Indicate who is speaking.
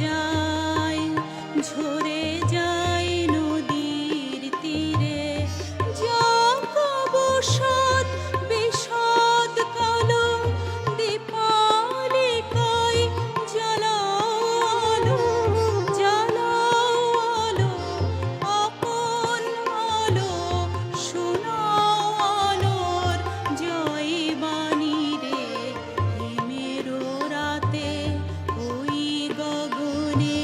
Speaker 1: যায় ঝরে যায় নদীর তীরে। যাকবসত করে